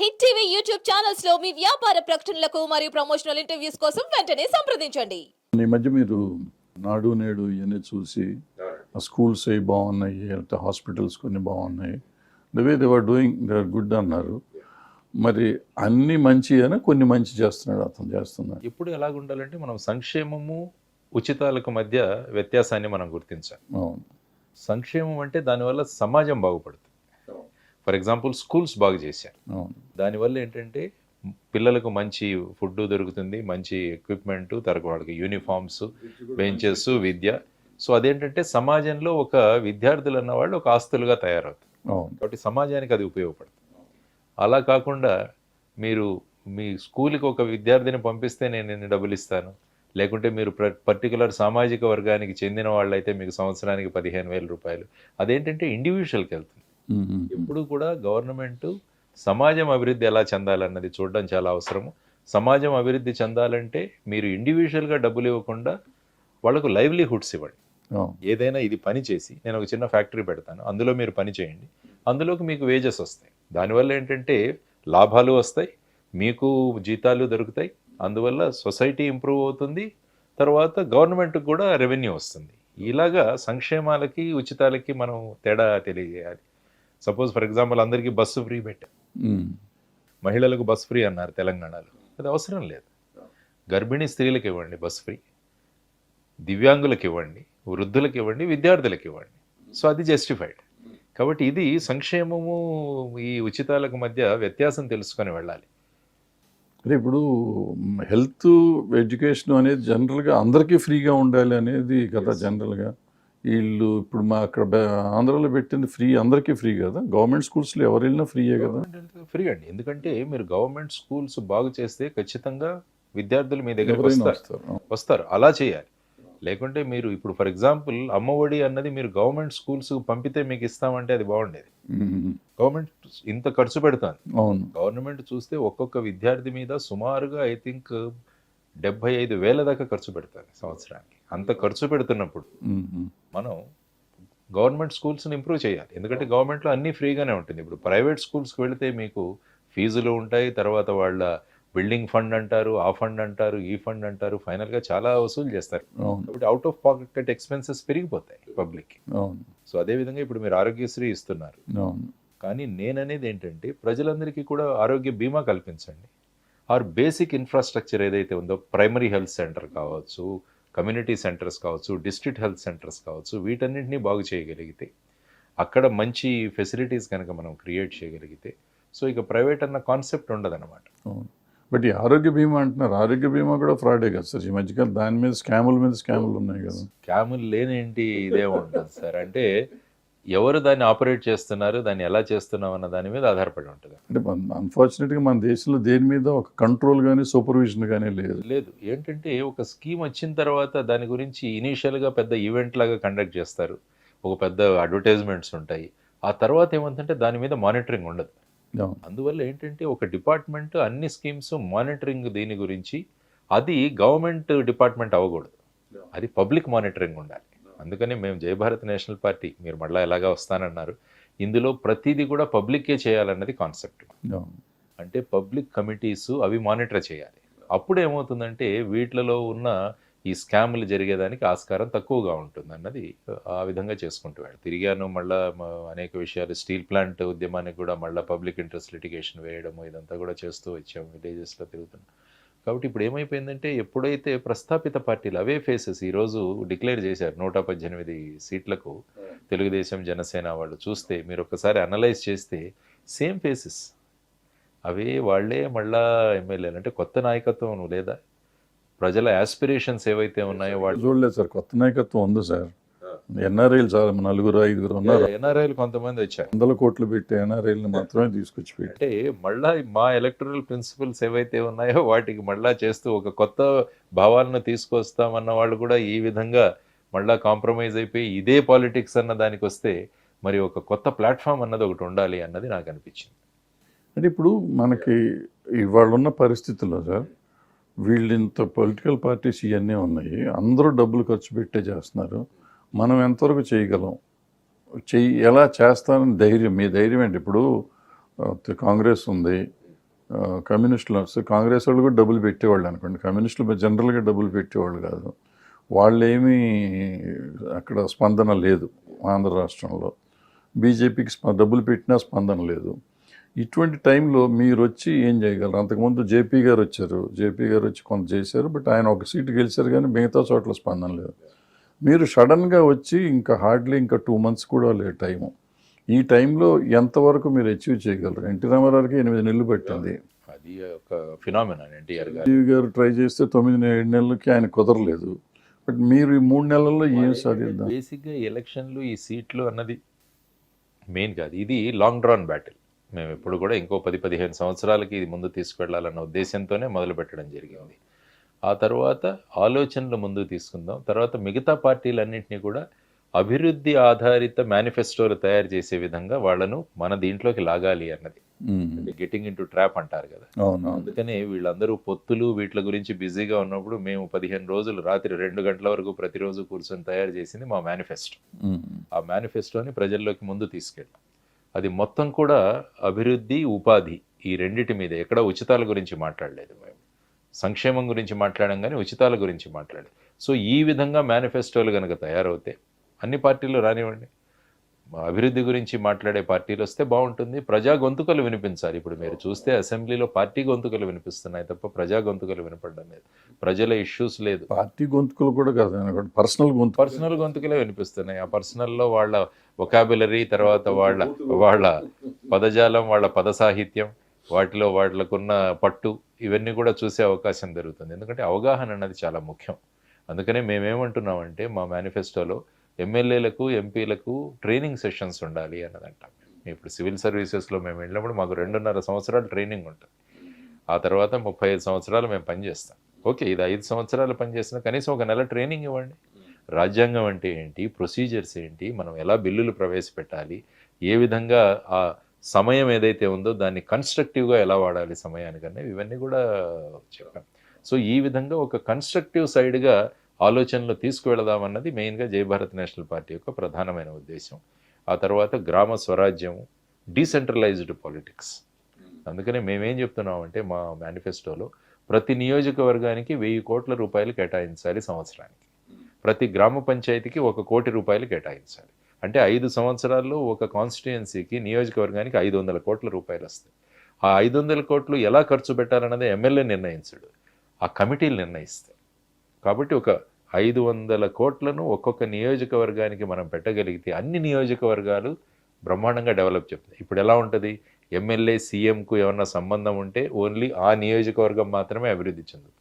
Hit TV YouTube ఛానల్స్లో మీ వ్యాపార ప్రకటనలకు మరియు ప్రమోషనల్ ఇంటర్వ్యూస్ కోసం వెంటనే సంప్రదించండి. ఈ మధ్య మీరు నాడు నేడు ఇవన్నీ చూసి ఆ స్కూల్స్ అవి బాగున్నాయి లేకపోతే హాస్పిటల్స్ కొన్ని బాగున్నాయి. The way they are doing they are good అన్నారు. మరి అన్ని మంచి అని కొన్ని మంచి చేస్తున్నాడు అతను చేస్తున్నాడు. ఎప్పుడు ఎలాగ ఉండాలంటే మనం సంక్షేమము ఉచితాలకు మధ్య వ్యత్యాసాన్ని మనం గుర్తించాలి. అవును. సంక్షేమం అంటే దానివల్ల సమాజం బాగుపడుతుంది. ఫర్ ఎగ్జాంపుల్ స్కూల్స్ బాగు చేశారు. దానివల్ల ఏంటంటే పిల్లలకు మంచి ఫుడ్ దొరుకుతుంది మంచి ఎక్విప్మెంట్ తరకు వాళ్ళకి యూనిఫామ్స్ బెంచెస్ విద్య. సో అదేంటంటే సమాజంలో ఒక విద్యార్థులు అన్న వాళ్ళు ఒక ఆస్తులుగా తయారవుతారు. కాబట్టి సమాజానికి అది ఉపయోగపడుతుంది. అలా కాకుండా మీరు మీ స్కూల్కి ఒక విద్యార్థిని పంపిస్తే నేను ఇన్ని డబ్బులు ఇస్తాను? లేకుంటే మీరు పర్టికులర్ సామాజిక వర్గానికి చెందిన వాళ్ళైతే మీకు సంవత్సరానికి పదిహేను వేల రూపాయలు. అదేంటంటే ఇండివిజువల్కి వెళ్తుంది. ఎప్పుడు కూడా గవర్నమెంట్ సమాజం అభివృద్ధి ఎలా చెందాలన్నది చూడడం చాలా అవసరము. సమాజం అభివృద్ధి చెందాలంటే మీరు ఇండివిజువల్గా డబ్బులు ఇవ్వకుండా వాళ్ళకు లైవ్లీహుడ్స్ ఇవ్వండి. ఏదైనా ఇది పని చేసి నేను ఒక చిన్న ఫ్యాక్టరీ పెడతాను అందులో మీరు పని చేయండి. అందులోకి మీకు వేజెస్ వస్తాయి. దానివల్ల ఏంటంటే లాభాలు వస్తాయి మీకు జీతాలు దొరుకుతాయి అందువల్ల సొసైటీ ఇంప్రూవ్ అవుతుంది తర్వాత గవర్నమెంట్కి కూడా రెవెన్యూ వస్తుంది. ఇలాగా సంక్షేమాలకి ఉచితాలకి మనం తేడా తెలియజేయాలి. సపోజ్ ఫర్ ఎగ్జాంపుల్ అందరికీ బస్సు ఫ్రీ పెట్టాం. మ్మ్. మహిళలకు బస్ ఫ్రీ అన్నారు తెలంగాణలో. అది అవసరం లేదు. గర్భిణీ స్త్రీలకు ఇవ్వండి బస్ ఫ్రీ. దివ్యాంగులకు ఇవ్వండి వృద్ధులకు ఇవ్వండి విద్యార్థులకు ఇవ్వండి. సో అది జస్టిఫైడ్ కాబట్టి ఇది సంక్షేమము ఈ ఉచితాలకు మధ్య వ్యత్యాసం తెలుసుకొని వెళ్ళాలి. అంటే ఇప్పుడు హెల్త్ ఎడ్యుకేషన్ అనేది జనరల్గా అందరికీ ఫ్రీగా ఉండాలి అనేది కదా జనరల్గా. వీళ్ళు ఇప్పుడు మా అక్కడ ఆంధ్రాలో పెట్టింది ఫ్రీ అందరికీ ఫ్రీ కదా? గవర్నమెంట్ స్కూల్స్లో ఎవరు వెళ్ళినా ఫ్రీయే కదా? ఫ్రీ అండి. ఎందుకంటే మీరు గవర్నమెంట్ స్కూల్స్ బాగు చేస్తే ఖచ్చితంగా విద్యార్థులు మీ దగ్గరికి ఎవరైనా వస్తారు. వస్తారు అలా చేయాలి. లేకుంటే మీరు ఇప్పుడు ఫర్ ఎగ్జాంపుల్ అమ్మఒడి అన్నది మీరు గవర్నమెంట్ స్కూల్స్ పంపితే మీకు ఇస్తామంటే అది బాగుండేది. గవర్నమెంట్ ఇంత ఖర్చు పెడుతుంది. అవును. గవర్నమెంట్ చూస్తే ఒక్కొక్క విద్యార్థి మీద సుమారుగా ఐ థింక్ డెబ్బై ఐదు వేల దాకా ఖర్చు పెడతారు సంవత్సరానికి. అంత ఖర్చు పెడుతున్నప్పుడు. మనం గవర్నమెంట్ స్కూల్స్ని ఇంప్రూవ్ చేయాలి. ఎందుకంటే గవర్నమెంట్లో అన్నీ ఫ్రీగానే ఉంటుంది. ఇప్పుడు ప్రైవేట్ స్కూల్స్కి వెళితే మీకు ఫీజులు ఉంటాయి తర్వాత వాళ్ళ బిల్డింగ్ ఫండ్ అంటారు ఆ ఫండ్ అంటారు ఈ ఫండ్ అంటారు. ఫైనల్గా చాలా వసూలు చేస్తారు. కాబట్టి అవుట్ ఆఫ్ పాకెట్ ఎక్స్పెన్సెస్ పెరిగిపోతాయి పబ్లిక్కి. అవును. సో అదేవిధంగా ఇప్పుడు మీరు ఆరోగ్యశ్రీ ఇస్తున్నారు. కానీ నేననేది ఏంటంటే ప్రజలందరికీ కూడా ఆరోగ్య బీమా కల్పించండి. ఆర్ బేసిక్ ఇన్ఫ్రాస్ట్రక్చర్ ఏదైతే ఉందో ప్రైమరీ హెల్త్ సెంటర్ కావచ్చు కమ్యూనిటీ సెంటర్స్ కావచ్చు డిస్ట్రిక్ట్ హెల్త్ సెంటర్స్ కావచ్చు వీటన్నింటినీ బాగు చేయగలిగితే అక్కడ మంచి ఫెసిలిటీస్ కనుక మనం క్రియేట్ చేయగలిగితే సో ఇక ప్రైవేట్ అన్న కాన్సెప్ట్ ఉండదన్నమాట. బట్ ఈ ఆరోగ్య బీమా అంటున్నారు. ఆరోగ్య బీమా కూడా ఫ్రాడే కదా సార్? ఈ మధ్యకాలం దాని మీద స్కాముల మీద స్కాములు ఉన్నాయి కదా. స్కాములు లేనేంటి ఇదే ఉంటుంది సార్. అంటే ఎవరు దాన్ని ఆపరేట్ చేస్తున్నారు దాన్ని ఎలా చేస్తున్నాం అన్న దాని మీద ఆధారపడి ఉంటుంది. అంటే అన్ఫార్చునేట్గా మన దేశంలో దేని మీద ఒక కంట్రోల్ కానీ సూపర్విజన్ కానీ లేదు. లేదు. ఏంటంటే ఒక స్కీమ్ వచ్చిన తర్వాత దాని గురించి ఇనీషియల్గా పెద్ద ఈవెంట్ లాగా కండక్ట్ చేస్తారు. ఒక పెద్ద అడ్వర్టైజ్మెంట్స్ ఉంటాయి. ఆ తర్వాత ఏమంటే దాని మీద మానిటరింగ్ ఉండదు. అందువల్ల ఏంటంటే ఒక డిపార్ట్మెంట్ అన్ని స్కీమ్స్ మానిటరింగ్ దీని గురించి అది గవర్నమెంట్ డిపార్ట్మెంట్ అవ్వకూడదు. అది పబ్లిక్ మానిటరింగ్ ఉండాలి. అందుకని మేము జయభారత్ నేషనల్ పార్టీ మీరు మళ్ళీ ఎలాగా వస్తానన్నారు. ఇందులో ప్రతిదీ కూడా పబ్లిక్కే చేయాలన్నది కాన్సెప్ట్. అంటే పబ్లిక్ కమిటీస్ అవి మానిటర్ చేయాలి. అప్పుడు ఏమవుతుందంటే వీటిలలో ఉన్న ఈ స్కామ్లు జరిగేదానికి ఆస్కారం తక్కువగా ఉంటుంది అన్నది ఆ విధంగా చేసుకుంటూ వెళ్ళి తిరిగాను మళ్ళా అనేక విషయాలు స్టీల్ ప్లాంట్ ఉద్యమానికి కూడా మళ్ళీ పబ్లిక్ ఇంట్రెస్ట్ లిటిగేషన్ వేయడము ఇదంతా కూడా చేస్తూ వచ్చాము విలేజెస్లో తిరుగుతున్నాం. కాబట్టి ఇప్పుడు ఏమైపోయిందంటే ఎప్పుడైతే ప్రస్థాపిత పార్టీలు అవే ఫేసెస్ ఈరోజు డిక్లేర్ చేశారు నూట పద్దెనిమిది సీట్లకు తెలుగుదేశం జనసేన వాళ్ళు చూస్తే మీరు ఒకసారి అనలైజ్ చేస్తే సేమ్ ఫేసెస్ అవే వాళ్ళే మళ్ళా ఎమ్మెల్యేలు. అంటే కొత్త నాయకత్వం లేదా? ప్రజల యాస్పిరేషన్స్ ఏవైతే ఉన్నాయో వాళ్ళు చూడలేదు సార్ కొత్త నాయకత్వం ఉంది సార్ ఎన్ఆర్ఐలు చాలా నలుగురు ఐదుగురు ఉన్నారు. ఎన్ఆర్ఐలు కొంతమంది వచ్చారు. వందల కోట్లు పెట్టి ఎన్ఆర్ఐలను మాత్రమే తీసుకొచ్చి పెట్టి అంటే మళ్ళా మా ఎలక్టరల్ ప్రిన్సిపల్స్ ఏవైతే ఉన్నాయో వాటికి మళ్ళా చేస్తూ ఒక కొత్త భావాలను తీసుకొస్తామన్న వాళ్ళు కూడా ఈ విధంగా మళ్ళా కాంప్రమైజ్ అయిపోయి ఇదే పాలిటిక్స్ అన్న దానికి వస్తే మరి ఒక కొత్త ప్లాట్ఫామ్ అన్నది ఒకటి ఉండాలి అన్నది నాకు అనిపించింది. అంటే ఇప్పుడు మనకి ఇవాళ ఉన్న పరిస్థితుల్లో సార్ వీళ్ళు ఇంత పొలిటికల్ పార్టీస్ ఇవన్నీ ఉన్నాయి అందరూ డబ్బులు ఖర్చు పెట్టే చేస్తున్నారు. మనం ఎంతవరకు చేయగలం? చెయ్యి ఎలా చేస్తానని ధైర్యం మీ ధైర్యం ఏంటి? ఇప్పుడు కాంగ్రెస్ ఉంది. కమ్యూనిస్టులు వస్తే కాంగ్రెస్ వాళ్ళు కూడా డబ్బులు పెట్టేవాళ్ళు అనుకోండి. కమ్యూనిస్టులు జనరల్గా డబ్బులు పెట్టేవాళ్ళు కాదు. వాళ్ళేమీ అక్కడ స్పందన లేదు ఆంధ్ర రాష్ట్రంలో. బీజేపీకి స్ప డబ్బులు పెట్టినా స్పందన లేదు. ఇటువంటి టైంలో మీరు వచ్చి ఏం చేయగలరు? అంతకుముందు జేపీ గారు వచ్చారు జేపీ గారు వచ్చి కొంత చేశారు బట్ ఆయన ఒక సీటు గెలిచారు కానీ మిగతా చోట్ల స్పందన లేదు. మీరు సడన్గా వచ్చి ఇంకా హార్డ్లీ ఇంకా టూ మంత్స్ కూడా లేదు టైము. ఈ టైంలో ఎంతవరకు మీరు అచీవ్ చేయగలరు? ఎన్టీ రామారావుకి ఎనిమిది నెలలు పట్టింది. అది ఒక ఫినామినా ఎన్టీఆర్ గారు? గారు ట్రై చేస్తే తొమ్మిది ఏడు నెలలకి ఆయన కుదరలేదు. బట్ మీరు ఈ మూడు నెలల్లో ఏం సాధిద్దాం బేసిక్గా ఎలక్షన్లు ఈ సీట్లు అన్నది మెయిన్ కాదు. ఇది లాంగ్ డ్రాన్ బ్యాటిల్. మేము ఎప్పుడు కూడా ఇంకో పది పదిహేను సంవత్సరాలకి ఇది ముందు తీసుకెళ్ళాలన్న ఉద్దేశంతోనే మొదలు పెట్టడం జరిగింది. ఆ తర్వాత ఆలోచనలు ముందుకు తీసుకుందాం. తర్వాత మిగతా పార్టీలన్నింటినీ కూడా అభివృద్ధి ఆధారిత మేనిఫెస్టోలు తయారు చేసే విధంగా వాళ్ళను మన దీంట్లోకి లాగాలి అన్నది. Um. Getting into trap అంటారు కదా. అందుకనే వీళ్ళందరూ పొత్తులు వీటి గురించి బిజీగా ఉన్నప్పుడు మేము పదిహేను రోజులు రాత్రి రెండు గంటల వరకు ప్రతిరోజు కూర్చొని తయారు చేసింది మా మేనిఫెస్టో. ఆ మేనిఫెస్టోని ప్రజల్లోకి ముందు తీసుకెళ్ళాం. అది మొత్తం కూడా అభివృద్ధి ఉపాధి ఈ రెండిటి మీద ఎక్కడ ఉచితాల గురించి మాట్లాడలేదు మేము. సంక్షేమం గురించి మాట్లాడాం కానీ ఉచితాల గురించి మాట్లాడలేదు సో ఈ విధంగా మేనిఫెస్టోలు కనుక తయారవుతే అన్ని పార్టీలు రానివ్వండి. అభివృద్ధి గురించి మాట్లాడే పార్టీలు వస్తే బాగుంటుంది. ప్రజా గొంతుకలు వినిపించాలి. ఇప్పుడు మీరు చూస్తే అసెంబ్లీలో పార్టీ గొంతుకలు వినిపిస్తున్నాయి తప్ప ప్రజా గొంతుకలు వినపడడం లేదు. ప్రజల ఇష్యూస్ లేదు. పార్టీ గొంతుకులు కూడా కాదు పర్సనల్ గొంతు. పర్సనల్ గొంతుకులే వినిపిస్తున్నాయి. ఆ పర్సనల్లో వాళ్ళ ఒకాబులరీ తర్వాత వాళ్ళ వాళ్ళ పదజాలం వాళ్ళ పద సాహిత్యం వాటిలో వాటికున్న పట్టు ఇవన్నీ కూడా చూసే అవకాశం జరుగుతుంది ఎందుకంటే అవగాహన అన్నది చాలా ముఖ్యం. అందుకనే మేమేమంటున్నామంటే మా మేనిఫెస్టోలో ఎమ్మెల్యేలకు ఎంపీలకు ట్రైనింగ్ సెషన్స్ ఉండాలి అన్నది అంటాం ఇప్పుడు సివిల్ సర్వీసెస్లో మేము వెళ్ళినప్పుడు మాకు రెండున్నర సంవత్సరాలు ట్రైనింగ్ ఉంటుంది. ఆ తర్వాత ముప్పై ఐదు సంవత్సరాలు మేము పనిచేస్తాం ఓకే ఇది ఐదు సంవత్సరాలు పనిచేసిన కనీసం ఒక నెల ట్రైనింగ్ ఇవ్వండి. రాజ్యాంగం అంటే ఏంటి? ప్రొసీజర్స్ ఏంటి? మనం ఎలా బిల్లులు ప్రవేశపెట్టాలి? ఏ విధంగా ఆ సమయం ఏదైతే ఉందో దాన్ని కన్స్ట్రక్టివ్గా ఎలా వాడాలి సమయానికనే ఇవన్నీ కూడా చెప్పాం. సో ఈ విధంగా ఒక కన్స్ట్రక్టివ్ సైడ్గా ఆలోచనలు తీసుకువెళదామన్నది మెయిన్గా జయభారత్ నేషనల్ పార్టీ యొక్క ప్రధానమైన ఉద్దేశం. ఆ తర్వాత గ్రామ స్వరాజ్యం డీసెంట్రలైజ్డ్ పాలిటిక్స్ అందుకనే మేమేం చెప్తున్నామంటే మా మేనిఫెస్టోలో ప్రతి నియోజకవర్గానికి వెయ్యి కోట్ల రూపాయలు కేటాయించాలి సంవత్సరానికి. ప్రతి గ్రామ పంచాయతీకి ఒక కోటి రూపాయలు కేటాయించాలి. అంటే ఐదు సంవత్సరాల్లో ఒక కాన్స్టిట్యుయెన్సీకి నియోజకవర్గానికి ఐదు వందల కోట్ల రూపాయలు వస్తాయి. ఆ ఐదు వందల కోట్లు ఎలా ఖర్చు పెట్టాలన్నది ఎమ్మెల్యే నిర్ణయించడు. ఆ కమిటీలు నిర్ణయిస్తాయి. కాబట్టి ఒక ఐదు వందల కోట్లను ఒక్కొక్క నియోజకవర్గానికి మనం పెట్టగలిగితే అన్ని నియోజకవర్గాలు బ్రహ్మాండంగా డెవలప్ చెప్తాయి. ఇప్పుడు ఎలా ఉంటుంది? ఎమ్మెల్యే సీఎంకు ఏమన్నా సంబంధం ఉంటే ఓన్లీ ఆ నియోజకవర్గం మాత్రమే అభివృద్ధి చెందుతుంది.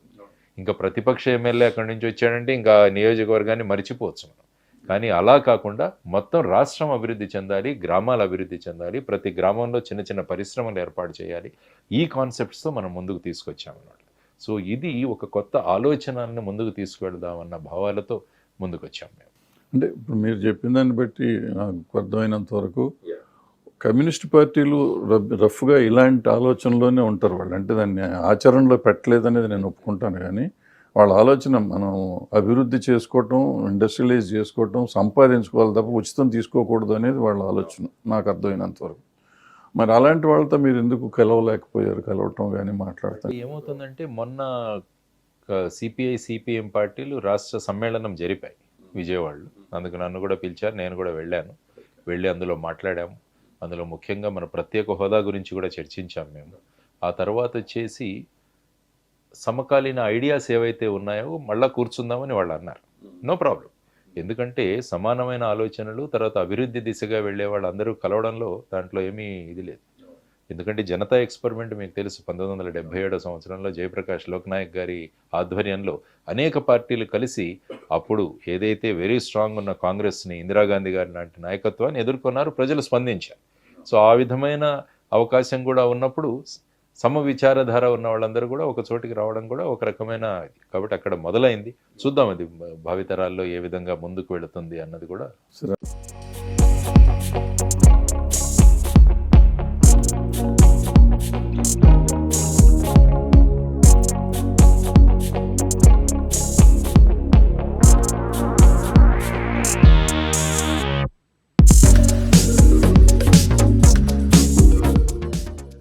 ఇంకా ప్రతిపక్ష ఎమ్మెల్యే అక్కడి నుంచి వచ్చాడంటే ఇంకా ఆ నియోజకవర్గాన్ని మర్చిపోవచ్చు మనం. కానీ అలా కాకుండా మొత్తం రాష్ట్రం అభివృద్ధి చెందాలి గ్రామాలు అభివృద్ధి చెందాలి ప్రతి గ్రామంలో చిన్న చిన్న పరిశ్రమలు ఏర్పాటు చేయాలి. ఈ కాన్సెప్ట్స్తో మనం ముందుకు తీసుకొచ్చామన్నమాట. సో ఇది ఒక కొత్త ఆలోచనలను ముందుకు తీసుకువెళదామన్న భావాలతో ముందుకు వచ్చాం మేము. అంటే ఇప్పుడు మీరు చెప్పిన దాన్ని బట్టి నాకు అర్థమైనంత వరకు కమ్యూనిస్ట్ పార్టీలు రఫ్- రఫ్గా ఇలాంటి ఆలోచనలోనే ఉంటారు వాళ్ళు. అంటే దాన్ని ఆచరణలో పెట్టలేదనేది నేను ఒప్పుకుంటాను. కానీ వాళ్ళ ఆలోచన మనం అభివృద్ధి చేసుకోవటం ఇండస్ట్రియలైజ్ చేసుకోవటం సంపాదించుకోవాలి తప్ప ఉచితం తీసుకోకూడదు అనేది వాళ్ళ ఆలోచన నాకు అర్థమైనంతవరకు మరి అలాంటి వాళ్ళతో మీరు ఎందుకు కలవలేకపోయారు? కలవటం కానీ మాట్లాడతారు ఏమవుతుందంటే మొన్న సిపిఐ సిపిఎం పార్టీలు రాష్ట్ర సమ్మేళనం జరిపాయి విజయవాడలో. అందుకు నన్ను కూడా పిలిచారు నేను కూడా వెళ్ళాను. వెళ్ళి అందులో మాట్లాడాము. అందులో ముఖ్యంగా మన ప్రత్యేక హోదా గురించి కూడా చర్చించాం మేము. ఆ తర్వాత వచ్చేసి సమకాలీన ఐడియాస్ ఏవైతే ఉన్నాయో మళ్ళా కూర్చుందామని వాళ్ళు అన్నారు. No problem. ఎందుకంటే సమానమైన ఆలోచనలు తర్వాత అభివృద్ధి దిశగా వెళ్ళే వాళ్ళందరూ కలవడంలో దాంట్లో ఏమీ ఇది లేదు. ఎందుకంటే జనతా ఎక్స్పెరిమెంట్ మీకు తెలుసు పంతొమ్మిది వందల డెబ్బై ఏడో సంవత్సరంలో జయప్రకాష్ లోక్నాయక్ గారి ఆధ్వర్యంలో అనేక పార్టీలు కలిసి అప్పుడు ఏదైతే వెరీ స్ట్రాంగ్ ఉన్న కాంగ్రెస్ని ఇందిరాగాంధీ గారి లాంటి నాయకత్వాన్ని ఎదుర్కొన్నారు ప్రజలు స్పందించారు. సో ఆ విధమైన అవకాశం కూడా ఉన్నప్పుడు సమ విచారధార ఉన్న వాళ్ళందరూ కూడా ఒక చోటికి రావడం కూడా ఒక రకమైన కాబట్టి అక్కడ మొదలైంది. చూద్దాం అది భావితరాల్లో ఏ విధంగా ముందుకు వెళుతుంది అన్నది కూడా. సరే.